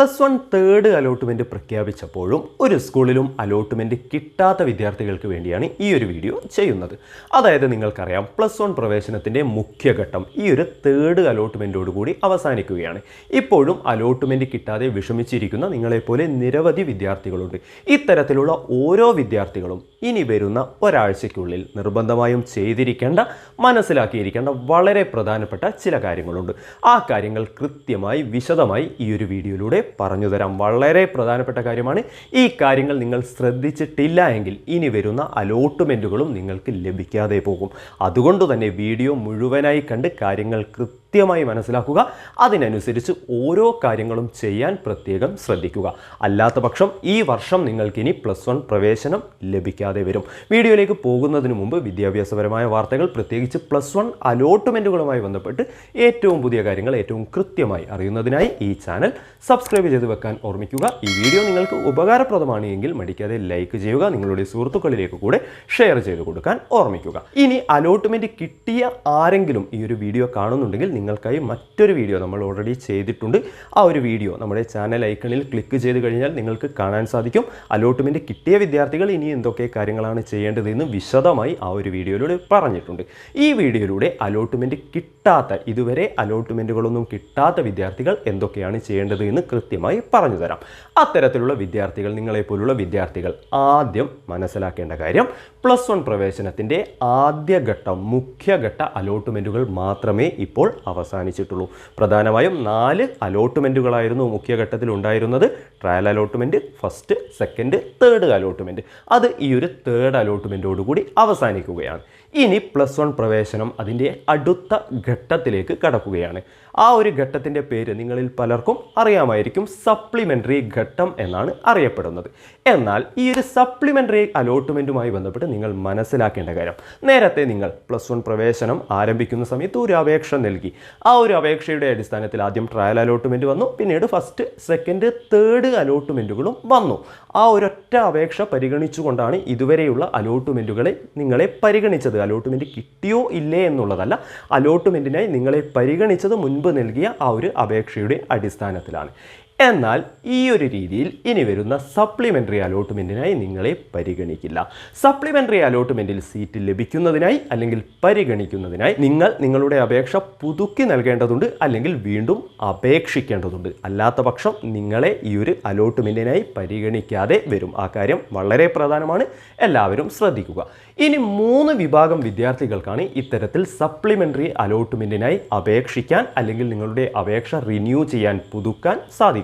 Plus one third allotment പ്രഖ്യാപിച്ചപ്പോഴും ഒരു സ്കൂളിലും അലോട്ട്മെന്റ് കിട്ടാത്ത വിദ്യാർത്ഥികൾക്ക് വേണ്ടിയാണ് ഈ ഒരു വീഡിയോ ചെയ്യുന്നത്. അതായത് നിങ്ങൾക്കറിയാം പ്ലസ് വൺ പ്രവേശനത്തിന്റെ മുഖ്യഘട്ടം ഈ ഒരു തേർഡ് അലോട്ട്മെന്റോടുകൂടി അവസാനിക്കുകയാണ്. ഇപ്പോഴും അലോട്ട്മെന്റ് കിട്ടാതെ വിഷമിച്ചിരിക്കുന്ന നിങ്ങളെപ്പോലെ നിരവധി വിദ്യാർത്ഥികളുണ്ട്. ഇത്തരത്തിലുള്ള ഓരോ വിദ്യാർത്ഥികളും ഇനി വരുന്ന ഒരാഴ്ചയ്ക്കുള്ളിൽ നിർബന്ധമായും ചെയ്തിരിക്കേണ്ട മനസ്സിലാക്കിയിരിക്കേണ്ട വളരെ പ്രധാനപ്പെട്ട ചില കാര്യങ്ങളുണ്ട്. ആ കാര്യങ്ങൾ കൃത്യമായി വിശദമായി ഈ ഒരു വീഡിയോയിലൂടെ പറഞ്ഞു തരാം വളരെ പ്രധാനപ്പെട്ട കാര്യമാണ്. ഈ കാര്യങ്ങൾ നിങ്ങൾ ശ്രദ്ധിച്ചിട്ടില്ല എങ്കിൽ ഇനി വരുന്ന അലോട്ട്മെന്റുകളും നിങ്ങൾക്ക് ലഭിക്കാതെ പോകും. അതുകൊണ്ട് തന്നെ വീഡിയോ മുഴുവനായി കണ്ട് കാര്യങ്ങൾ കൃത്യമായി മനസ്സിലാക്കുക. അതിനനുസരിച്ച് ഓരോ കാര്യങ്ങളും ചെയ്യാൻ പ്രത്യേകം ശ്രദ്ധിക്കുക. അല്ലാത്ത പക്ഷം ഈ വർഷം നിങ്ങൾക്കിനി പ്ലസ് വൺ പ്രവേശനം ലഭിക്കാതെ വരും. വീഡിയോയിലേക്ക് പോകുന്നതിന് മുമ്പ് വിദ്യാഭ്യാസപരമായ വാർത്തകൾ പ്രത്യേകിച്ച് പ്ലസ് വൺ അലോട്ട്മെന്റുകളുമായി ബന്ധപ്പെട്ട് ഏറ്റവും പുതിയ കാര്യങ്ങൾ ഏറ്റവും കൃത്യമായി അറിയുന്നതിനായി ഈ ചാനൽ സബ്സ്ക്രൈബ് ചെയ്ത് വെക്കാൻ ഓർമ്മിക്കുക. ഈ വീഡിയോ നിങ്ങൾക്ക് ഉപകാരപ്രദമാണ് എങ്കിൽ മടിക്കാതെ ലൈക്ക് ചെയ്യുക നിങ്ങളുടെ സുഹൃത്തുക്കളിലേക്ക് കൂടെ ഷെയർ ചെയ്ത് കൊടുക്കാൻ ഓർമ്മിക്കുക. ഇനി അലോട്ട്മെന്റ് കിട്ടിയ ആരെങ്കിലും ഈ ഒരു വീഡിയോ കാണുന്നുണ്ടെങ്കിൽ നിങ്ങൾക്കായി മറ്റൊരു വീഡിയോ നമ്മൾ ഓൾറെഡി ചെയ്തിട്ടുണ്ട്. ആ ഒരു വീഡിയോ നമ്മുടെ ചാനൽ ഐക്കണിൽ ക്ലിക്ക് ചെയ്ത് കഴിഞ്ഞാൽ നിങ്ങൾക്ക് കാണാൻ സാധിക്കും. അലോട്ട്മെന്റ് കിട്ടിയ വിദ്യാർത്ഥികൾ ഇനി എന്തൊക്കെ കാര്യങ്ങളാണ് ചെയ്യേണ്ടതെന്ന് വിശദമായി ആ ഒരു വീഡിയോയിലൂടെ പറഞ്ഞിട്ടുണ്ട്. ഈ വീഡിയോയിലൂടെ അലോട്ട്മെന്റ് കിട്ടാത്ത ഇതുവരെ അലോട്ട്മെന്റുകളൊന്നും കിട്ടാത്ത വിദ്യാർത്ഥികൾ എന്തൊക്കെയാണ് ചെയ്യേണ്ടത് എന്ന് കൃത്യമായി പറഞ്ഞു തരാം. അത്തരത്തിലുള്ള വിദ്യാർത്ഥികൾ നിങ്ങളെപ്പോലുള്ള വിദ്യാർത്ഥികൾ ആദ്യം മനസ്സിലാക്കേണ്ട കാര്യം പ്ലസ് വൺ പ്രവേശനത്തിന്റെ ആദ്യഘട്ടം മുഖ്യഘട്ട അലോട്ട്മെന്റുകൾ മാത്രമേ ഇപ്പോൾ അവസാനിച്ചിട്ടുള്ളൂ. പ്രധാനമായും നാല് അലോട്ട്മെന്റുകളായിരുന്നു മുഖ്യഘട്ടത്തിൽ ഉണ്ടായിരുന്നത്. Trial allotment first second third allotment അത് ഈ ഒരു തേർഡ് അലോട്ട്മെന്റോടുകൂടി അവസാനിക്കുകയാണ്. ഇനി പ്ലസ് വൺ പ്രവേശനം അതിന്റെ അടുത്ത ഘട്ടത്തിലേക്ക് കടക്കുകയാണ്. ആ ഒരു ഘട്ടത്തിന്റെ പേര് നിങ്ങളിൽ പലർക്കും അറിയാമായിരിക്കും സപ്ലിമെന്ററി ഘട്ടം എന്നാണ് അറിയപ്പെടുന്നത്. എന്നാൽ ഈ ഒരു സപ്ലിമെന്ററി അലോട്ട്മെന്റുമായി ബന്ധപ്പെട്ട് നിങ്ങൾ മനസ്സിലാക്കേണ്ട കാര്യം നേരത്തെ നിങ്ങൾ പ്ലസ് വൺ പ്രവേശനം ആരംഭിക്കുന്ന സമയത്ത് ഒരു അപേക്ഷ നൽകി. ആ ഒരു അപേക്ഷയുടെ അടിസ്ഥാനത്തിൽ ആദ്യം ട്രയൽ അലോട്ട്മെന്റ് വന്നു പിന്നീട് ഫസ്റ്റ് സെക്കൻഡ് തേർഡ് അലോട്ട്മെന്റുകളും വന്നു. ആ ഒരൊറ്റ അപേക്ഷ പരിഗണിച്ചുകൊണ്ടാണ് ഇതുവരെയുള്ള അലോട്ട്മെന്റുകളെ നിങ്ങളെ പരിഗണിച്ചത്. അലോട്ട്മെന്റ് കിട്ടിയോ ഇല്ലേ എന്നുള്ളതല്ല അലോട്ട്മെന്റിനായി നിങ്ങളെ പരിഗണിച്ചത് മുൻപ് നൽകിയ ആ ഒരു അപേക്ഷയുടെ അടിസ്ഥാനത്തിലാണ്. എന്നാൽ ഈ ഒരു രീതിയിൽ ഇനി വരുന്ന സപ്ലിമെന്ററി അലോട്ട്മെന്റിനായി നിങ്ങളെ പരിഗണിക്കില്ല. സപ്ലിമെന്ററി അലോട്ട്മെന്റിൽ സീറ്റ് ലഭിക്കുന്നതിനായി അല്ലെങ്കിൽ പരിഗണിക്കുന്നതിനായി നിങ്ങൾ നിങ്ങളുടെ അപേക്ഷ പുതുക്കി നൽകേണ്ടതുണ്ട് അല്ലെങ്കിൽ വീണ്ടും അപേക്ഷിക്കേണ്ടതുണ്ട്. അല്ലാത്ത പക്ഷം നിങ്ങളെ ഈ ഒരു അലോട്ട്മെന്റിനായി പരിഗണിക്കാതെ വരും. ആ കാര്യം വളരെ പ്രധാനമാണ്. എല്ലാവരും ശ്രദ്ധിക്കുക. ഇനി മൂന്ന് വിഭാഗം വിദ്യാർത്ഥികൾക്കാണ് ഇത്തരത്തിൽ സപ്ലിമെന്ററി അലോട്ട്മെന്റിനായി അപേക്ഷിക്കാൻ അല്ലെങ്കിൽ നിങ്ങളുടെ അപേക്ഷ റിന്യൂ ചെയ്യാൻ പുതുക്കാൻ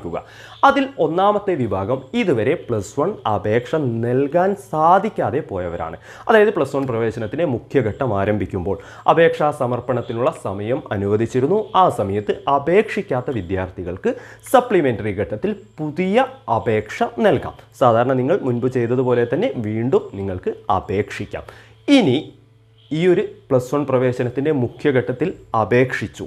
സാധിക്കുക അതിൽ ഒന്നാമത്തെ വിഭാഗം ഇതുവരെ പ്ലസ് വൺ അപേക്ഷ നൽകാൻ സാധിക്കാതെ പോയവരാണ്. അതായത് പ്ലസ് വൺ പ്രവേശനത്തിന് മുഖ്യഘട്ടം ആരംഭിക്കുമ്പോൾ അപേക്ഷാ സമർപ്പണത്തിനുള്ള സമയം അനുവദിച്ചിരുന്നു. ആ സമയത്ത് അപേക്ഷിക്കാത്ത വിദ്യാർത്ഥികൾക്ക് സപ്ലിമെന്ററി ഘട്ടത്തിൽ പുതിയ അപേക്ഷ നൽകാം. സാധാരണ നിങ്ങൾ മുൻപ് ചെയ്തതുപോലെ തന്നെ വീണ്ടും നിങ്ങൾക്ക് അപേക്ഷിക്കാം. ഇനി ഈ ഒരു പ്ലസ് വൺ പ്രവേശനത്തിന്റെ മുഖ്യഘട്ടത്തിൽ അപേക്ഷിച്ചു.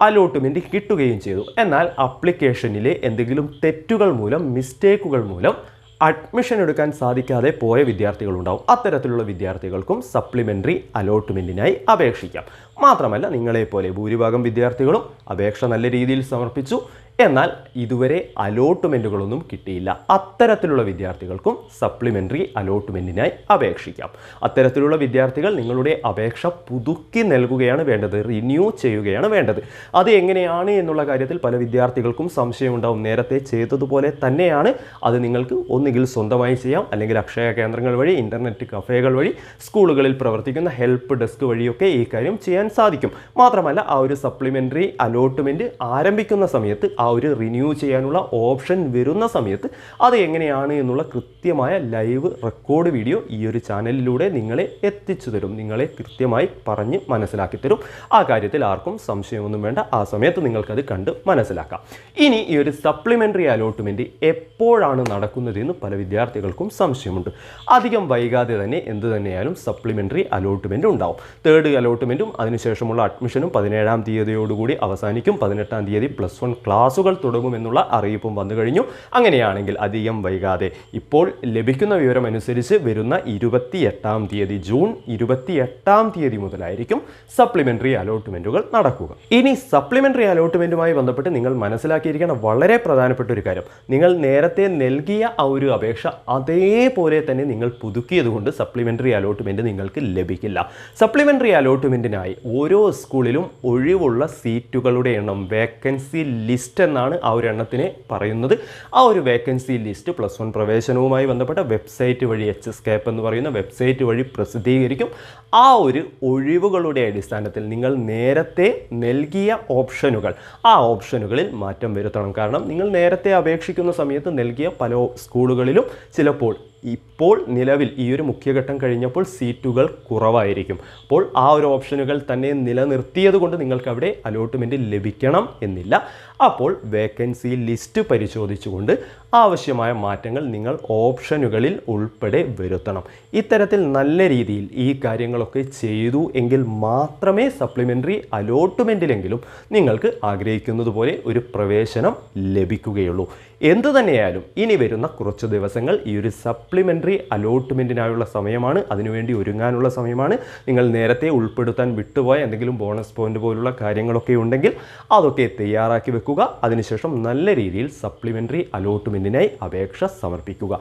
അലോട്ട്മെന്റ് കിട്ടുകയും ചെയ്തു. എന്നാൽ അപ്ലിക്കേഷനിലെ എന്തെങ്കിലും തെറ്റുകൾ മൂലം മിസ്റ്റേക്കുകൾ മൂലം അഡ്മിഷൻ എടുക്കാൻ സാധിക്കാതെ പോയ വിദ്യാർത്ഥികളുണ്ടാവും. അത്തരത്തിലുള്ള വിദ്യാർത്ഥികൾക്കും സപ്ലിമെന്ററി അലോട്ട്മെന്റിനായി അപേക്ഷിക്കാം. മാത്രമല്ല നിങ്ങളെപ്പോലെ ഭൂരിഭാഗം വിദ്യാർത്ഥികളും അപേക്ഷ നല്ല രീതിയിൽ സമർപ്പിച്ചു. എന്നാൽ ഇതുവരെ അലോട്ട്മെന്റുകളൊന്നും കിട്ടിയില്ല. അത്തരത്തിലുള്ള വിദ്യാർത്ഥികൾക്കും സപ്ലിമെന്ററി അലോട്ട്മെന്റിനായി അപേക്ഷിക്കാം. അത്തരത്തിലുള്ള വിദ്യാർത്ഥികൾ നിങ്ങളുടെ അപേക്ഷ പുതുക്കി നൽകുകയാണ് വേണ്ടത് റിന്യൂ ചെയ്യുകയാണ് വേണ്ടത്. അത് എങ്ങനെയാണ് എന്നുള്ള കാര്യത്തിൽ പല വിദ്യാർത്ഥികൾക്കും സംശയമുണ്ടാവും. നേരത്തെ ചെയ്തതുപോലെ തന്നെയാണ്. അത് നിങ്ങൾക്ക് ഒന്നുകിൽ സ്വന്തമായി ചെയ്യാം. അല്ലെങ്കിൽ അക്ഷയ കേന്ദ്രങ്ങൾ വഴി ഇന്റർനെറ്റ് കഫേകൾ വഴി സ്കൂളുകളിൽ പ്രവർത്തിക്കുന്ന ഹെൽപ്പ് ഡെസ്ക് വഴിയൊക്കെ ഈ കാര്യം ചെയ്യാൻ സാധിക്കും. മാത്രമല്ല ആ ഒരു സപ്ലിമെന്ററി അലോട്ട്മെന്റ് ആരംഭിക്കുന്ന സമയത്ത് ആ ഒരു റിന്യൂ ചെയ്യാനുള്ള ഓപ്ഷൻ വരുന്ന സമയത്ത് അത് എങ്ങനെയാണ് എന്നുള്ള കൃത്യമായ ലൈവ് റെക്കോർഡ് വീഡിയോ ഈ ഒരു ചാനലിലൂടെ നിങ്ങളെ എത്തിച്ചു തരും. നിങ്ങളെ കൃത്യമായി പറഞ്ഞ് മനസ്സിലാക്കി തരും. ആ കാര്യത്തിൽ ആർക്കും സംശയമൊന്നും വേണ്ട. ആ സമയത്ത് നിങ്ങൾക്കത് കണ്ട് മനസ്സിലാക്കാം. ഇനി ഈ ഒരു സപ്ലിമെന്ററി അലോട്ട്മെന്റ് എപ്പോഴാണ് നടക്കുന്നതെന്ന് പല വിദ്യാർത്ഥികൾക്കും സംശയമുണ്ട്. അധികം വൈകാതെ തന്നെ എന്ത് തന്നെയായാലും സപ്ലിമെന്ററി അലോട്ട്മെന്റ് ഉണ്ടാവും. തേർഡ് അലോട്ട്മെന്റും അതിനുശേഷമുള്ള അഡ്മിഷനും പതിനേഴാം തീയതിയോടുകൂടി അവസാനിക്കും. പതിനെട്ടാം തീയതി പ്ലസ് വൺ ക്ലാസ് ക്ലാസുകൾ തുടങ്ങുമെന്നുള്ള അറിയിപ്പും വന്നു കഴിഞ്ഞു. അങ്ങനെയാണെങ്കിൽ അധികം വൈകാതെ. ഇപ്പോൾ ലഭിക്കുന്ന വിവരം അനുസരിച്ച് വരുന്ന ഇരുപത്തിയെട്ടാം തീയതി ജൂൺ ഇരുപത്തിയെട്ടാം തീയതി മുതലായിരിക്കും സപ്ലിമെന്ററി അലോട്ട്മെന്റുകൾ നടക്കുക. ഇനി സപ്ലിമെന്ററി അലോട്ട്മെന്റുമായി ബന്ധപ്പെട്ട് നിങ്ങൾ മനസ്സിലാക്കിയിരിക്കുന്ന വളരെ പ്രധാനപ്പെട്ട ഒരു കാര്യം. നിങ്ങൾ നേരത്തെ നൽകിയ ആ ഒരു അപേക്ഷ അതേപോലെ തന്നെ നിങ്ങൾ പുതുക്കിയത് കൊണ്ട് സപ്ലിമെന്ററി അലോട്ട്മെന്റ് നിങ്ങൾക്ക് ലഭിക്കില്ല. സപ്ലിമെന്ററി അലോട്ട്മെന്റിനായി ഓരോ സ്കൂളിലും ഒഴിവുള്ള സീറ്റുകളുടെ എണ്ണം വേക്കൻസി ലിസ്റ്റ് എന്നാണ് ആ ഒരു എണ്ണത്തിനെ പറയുന്നത്. ആ ഒരു വേക്കൻസി ലിസ്റ്റ് പ്ലസ് വൺ പ്രവേശനവുമായി ബന്ധപ്പെട്ട വെബ്സൈറ്റ് വഴി എച്ച് എസ് എന്ന് പറയുന്ന വെബ്സൈറ്റ് വഴി പ്രസിദ്ധീകരിക്കും. ആ ഒരു ഒഴിവുകളുടെ അടിസ്ഥാനത്തിൽ നിങ്ങൾ നേരത്തെ നൽകിയ ഓപ്ഷനുകൾ ആ ഓപ്ഷനുകളിൽ മാറ്റം വരുത്തണം. കാരണം നിങ്ങൾ നേരത്തെ അപേക്ഷിക്കുന്ന സമയത്ത് നൽകിയ പല സ്കൂളുകളിലും ചിലപ്പോൾ ഇപ്പോൾ നിലവിൽ ഈ ഒരു മുഖ്യഘട്ടം കഴിഞ്ഞപ്പോൾ സീറ്റുകൾ കുറവായിരിക്കും. അപ്പോൾ ആ ഒരു ഓപ്ഷനുകൾ തന്നെ നിലനിർത്തിയത് കൊണ്ട് നിങ്ങൾക്ക് അവിടെ അലോട്ട്മെന്റ് ലഭിക്കണം എന്നില്ല. അപ്പോൾ വേക്കൻസി ലിസ്റ്റ് പരിശോധിച്ചുകൊണ്ട് ആവശ്യമായ മാറ്റങ്ങൾ നിങ്ങൾ ഓപ്ഷനുകളിൽ ഉൾപ്പെടെ വരുത്തണം. ഇത്തരത്തിൽ നല്ല രീതിയിൽ ഈ കാര്യങ്ങളൊക്കെ ചെയ്തു എങ്കിൽ മാത്രമേ സപ്ലിമെന്ററി അലോട്ട്മെന്റിലെങ്കിലും നിങ്ങൾക്ക് ആഗ്രഹിക്കുന്നത് പോലെ ഒരു പ്രവേശനം ലഭിക്കുകയുള്ളൂ. എന്തു തന്നെയായാലും ഇനി വരുന്ന കുറച്ച് ദിവസങ്ങൾ ഈ ഒരു സപ്ലിമെന്ററി അലോട്ട്മെന്റിനായുള്ള സമയമാണ്. അതിനുവേണ്ടി ഒരുങ്ങാനുള്ള സമയമാണ്. നിങ്ങൾ നേരത്തെ ഉൾപ്പെടുത്താൻ വിട്ടുപോയ എന്തെങ്കിലും ബോണസ് പോയിന്റ് പോലുള്ള കാര്യങ്ങളൊക്കെ ഉണ്ടെങ്കിൽ അതൊക്കെ തയ്യാറാക്കി അതിനുശേഷം നല്ല രീതിയിൽ സപ്ലിമെന്ററി അലോട്ട്മെന്റിനായി അപേക്ഷ സമർപ്പിക്കുക.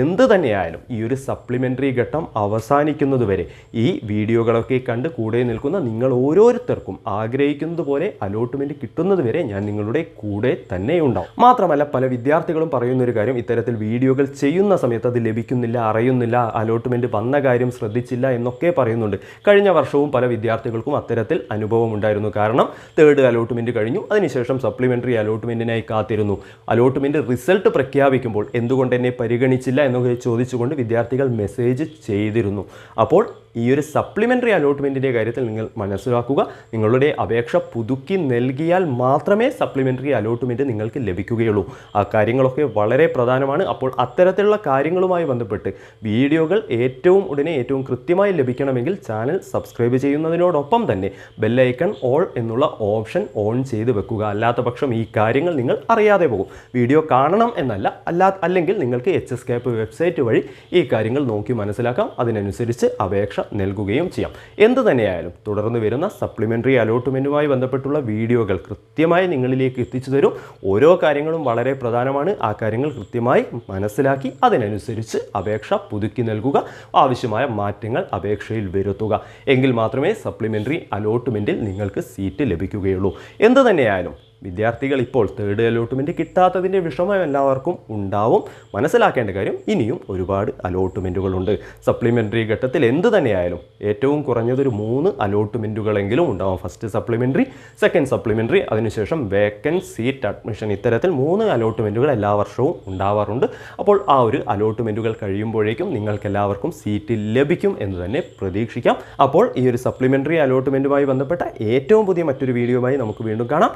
എന്ത് തന്നെയായാലും ഈ ഒരു സപ്ലിമെന്ററി ഘട്ടം അവസാനിക്കുന്നതുവരെ ഈ വീഡിയോകളൊക്കെ കണ്ട് കൂടെ നിൽക്കുന്ന നിങ്ങൾ ഓരോരുത്തർക്കും ആഗ്രഹിക്കുന്നത് പോലെ അലോട്ട്മെന്റ് കിട്ടുന്നത് വരെ ഞാൻ നിങ്ങളുടെ കൂടെ തന്നെ ഉണ്ടാവും മാത്രമല്ല പല വിദ്യാർത്ഥികളും പറയുന്ന ഒരു കാര്യം ഇത്തരത്തിൽ വീഡിയോകൾ ചെയ്യുന്ന സമയത്ത് അത് ലഭിക്കുന്നില്ല അറിയുന്നില്ല അലോട്ട്മെന്റ് വന്ന കാര്യം ശ്രദ്ധിച്ചില്ല എന്നൊക്കെ പറയുന്നുണ്ട്. കഴിഞ്ഞ വർഷവും പല വിദ്യാർത്ഥികൾക്കും അത്തരത്തിൽ അനുഭവമുണ്ടായിരുന്നു. കാരണം തേർഡ് അലോട്ട്മെന്റ് കഴിഞ്ഞു. അതിനുശേഷം സപ്ലിമെന്ററി അലോട്ട്മെന്റിനായി കാത്തിരുന്നു. അലോട്ട്മെന്റ് റിസൾട്ട് പ്രഖ്യാപിക്കുമ്പോൾ എന്തുകൊണ്ട് എന്നെ പരിഗണിച്ചില്ല എന്നൊക്കെ ചോദിച്ചുകൊണ്ട് വിദ്യാർത്ഥികൾ മെസ്സേജ് ചെയ്തിരുന്നു. അപ്പോൾ ഈ ഒരു സപ്ലിമെന്ററി അലോട്ട്മെന്റിന്റെ കാര്യത്തിൽ നിങ്ങൾ മനസ്സിലാക്കുക. നിങ്ങളുടെ അപേക്ഷ പുതുക്കി നൽകിയാൽ മാത്രമേ സപ്ലിമെന്ററി അലോട്ട്മെന്റ് നിങ്ങൾക്ക് ലഭിക്കുകയുള്ളൂ. ആ കാര്യങ്ങളൊക്കെ വളരെ പ്രധാനമാണ്. അപ്പോൾ അത്തരത്തിലുള്ള കാര്യങ്ങളുമായി ബന്ധപ്പെട്ട് വീഡിയോകൾ ഏറ്റവും ഉടനെ ഏറ്റവും കൃത്യമായി ലഭിക്കണമെങ്കിൽ ചാനൽ സബ്സ്ക്രൈബ് ചെയ്യുന്നതിനോടൊപ്പം തന്നെ ബെല്ലൈക്കൺ ഓൾ എന്നുള്ള ഓപ്ഷൻ ഓൺ ചെയ്ത് വെക്കുക. അല്ലാത്ത ഈ കാര്യങ്ങൾ നിങ്ങൾ അറിയാതെ പോകും. വീഡിയോ കാണണം എന്നല്ല അല്ലാ അല്ലെങ്കിൽ നിങ്ങൾക്ക് എച്ച് എസ് വെബ്സൈറ്റ് വഴി ഈ കാര്യങ്ങൾ നോക്കി മനസ്സിലാക്കാം. അതിനനുസരിച്ച് അപേക്ഷ നൽകുകയും ചെയ്യാം. എന്ത് തന്നെയായാലും തുടർന്ന് വരുന്ന സപ്ലിമെന്ററി അലോട്ട്മെന്റുമായി ബന്ധപ്പെട്ടുള്ള വീഡിയോകൾ കൃത്യമായി നിങ്ങളിലേക്ക് എത്തിച്ചു തരും. ഓരോ കാര്യങ്ങളും വളരെ പ്രധാനമാണ്. ആ കാര്യങ്ങൾ കൃത്യമായി മനസ്സിലാക്കി അതിനനുസരിച്ച് അപേക്ഷ പുതുക്കി നൽകുക. ആവശ്യമായ മാറ്റങ്ങൾ അപേക്ഷയിൽ വരുത്തുക. എങ്കിൽ മാത്രമേ സപ്ലിമെന്ററി അലോട്ട്മെന്റിൽ നിങ്ങൾക്ക് സീറ്റ് ലഭിക്കുകയുള്ളൂ. എന്ത് തന്നെയായാലും വിദ്യാർത്ഥികൾ ഇപ്പോൾ തേർഡ് അലോട്ട്മെന്റ് കിട്ടാത്തതിന്റെ വിഷമം എല്ലാവർക്കും ഉണ്ടാവും. മനസ്സിലാക്കേണ്ട കാര്യം ഇനിയും ഒരുപാട് അലോട്ട്മെന്റുകളുണ്ട് സപ്ലിമെന്ററി ഘട്ടത്തിൽ എന്ത് തന്നെയായാലും ഏറ്റവും കുറഞ്ഞതൊരു മൂന്ന് അലോട്ട്മെന്റുകളെങ്കിലും ഉണ്ടാവും. ഫസ്റ്റ് സപ്ലിമെന്ററി സെക്കൻഡ് സപ്ലിമെന്ററി അതിനുശേഷം വേക്കൻ സീറ്റ് അഡ്മിഷൻ ഇത്തരത്തിൽ മൂന്ന് അലോട്ട്മെന്റുകൾ എല്ലാ വർഷവും ഉണ്ടാവാറുണ്ട്. അപ്പോൾ ആ ഒരു അലോട്ട്മെന്റുകൾ കഴിയുമ്പോഴേക്കും നിങ്ങൾക്ക് എല്ലാവർക്കും സീറ്റ് ലഭിക്കും എന്ന് തന്നെ പ്രതീക്ഷിക്കാം. അപ്പോൾ ഈ ഒരു സപ്ലിമെന്ററി അലോട്ട്മെന്റുമായി ബന്ധപ്പെട്ട ഏറ്റവും പുതിയ മറ്റൊരു വീഡിയോയുമായി നമുക്ക് വീണ്ടും കാണാം.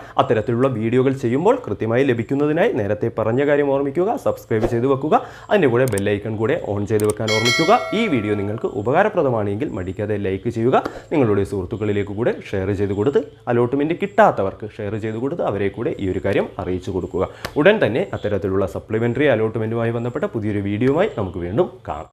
അത്തരത്തിലുള്ള വീഡിയോകൾ ചെയ്യുമ്പോൾ കൃത്യമായി ലഭിക്കുന്നതിനായി നേരത്തെ പറഞ്ഞ കാര്യം ഓർമ്മിക്കുക സബ്സ്ക്രൈബ് ചെയ്ത് വെക്കുക അതിന്റെ കൂടെ ബെല്ലൈക്കൺ കൂടെ ഓൺ ചെയ്ത് വെക്കാൻ ഓർമ്മിക്കുക. ഈ വീഡിയോ നിങ്ങൾക്ക് ഉപകാരപ്രദമാണെങ്കിൽ മടിക്കാതെ ലൈക്ക് ചെയ്യുക നിങ്ങളുടെ സുഹൃത്തുക്കളിലേക്ക് കൂടെ ഷെയർ ചെയ്ത് കൊടുത്ത് അലോട്ട്മെന്റ് കിട്ടാത്തവർക്ക് ഷെയർ ചെയ്ത് കൊടുത്ത് അവരെ കൂടെ ഈ ഒരു കാര്യം അറിയിച്ചു കൊടുക്കുക. ഉടൻ തന്നെ അത്തരത്തിലുള്ള സപ്ലിമെന്ററി അലോട്ട്മെന്റുമായി ബന്ധപ്പെട്ട പുതിയൊരു വീഡിയോയുമായി നമുക്ക് വീണ്ടും കാണാം.